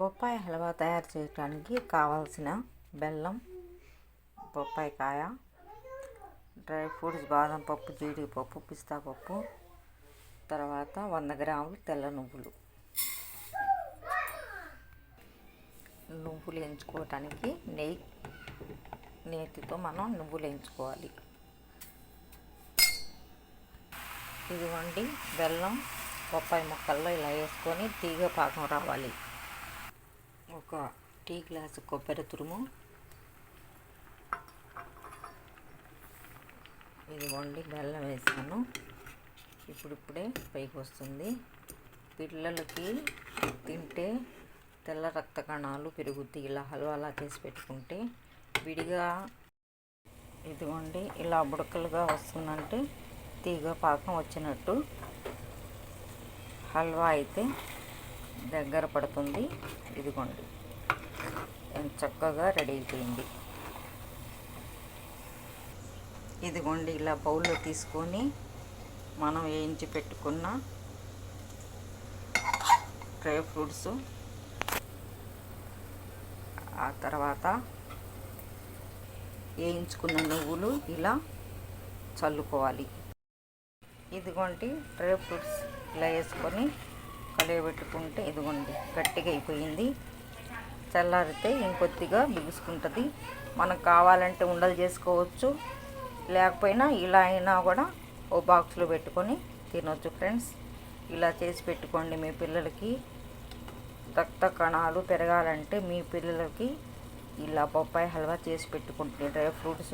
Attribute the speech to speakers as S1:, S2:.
S1: బొప్పాయి హల్వా తయారు చేయడానికి కావాల్సిన బెల్లం బొప్పాయి కాయ డ్రై ఫ్రూట్స్ బాదం పప్పు జీడిపప్పు పిస్తా పప్పు తర్వాత వంద గ్రాములు తెల్ల నువ్వులు. నువ్వులు ఎంచుకోవటానికి నెయ్యి నేతితో మనం నువ్వులు ఎంచుకోవాలి. ఇదిగోండి బెల్లం బొప్పాయి ముక్కల్లో ఇలా వేసుకొని తీగ పాకం రావాలి. ఒక టీ గ్లాసు కొబ్బరి తురుము. ఇదిగోండి బెల్లం వేసాను. ఇప్పుడిప్పుడే పైకి వస్తుంది. పిల్లలకి తింటే తెల్ల రక్త కణాలు పెరుగుతాయి ఇలా హల్వాలా చేసి పెట్టుకుంటే విడిగా ఇదిగోండి ఇలా బుడకలుగా వస్తుందంటే తీగ పాకం వచ్చినట్టు హల్వా అయితే దగ్గర పడుతుంది. ఇదిగోండి. చక్కగా రెడీ అయిపోయింది. ఇదిగోండి ఇలా బౌల్లో తీసుకొని మనం వేయించి పెట్టుకున్న డ్రై ఫ్రూట్స్. ఆ తర్వాత వేయించుకున్న నువ్వులు ఇలా చల్లుకోవాలి. ఇదిగోండి డ్రై ఫ్రూట్స్ ఇలా వేసుకొని కలియబెట్టుకుంటే ఇదిగోండి గట్టిగా అయిపోయింది. చల్లారితే ఇంకొద్దిగా బిగుసుకుంటుంది మనకు కావాలంటే ఉండలు చేసుకోవచ్చు. లేకపోయినా ఇలా అయినా కూడా ఓ బాక్స్లో పెట్టుకొని తినొచ్చు ఫ్రెండ్స్. ఇలా చేసి పెట్టుకోండి మీ పిల్లలకి. రక్త కణాలు పెరగాలంటే మీ పిల్లలకి ఇలా బొప్పాయి హల్వా చేసి పెట్టుకుంటే డ్రై ఫ్రూట్స్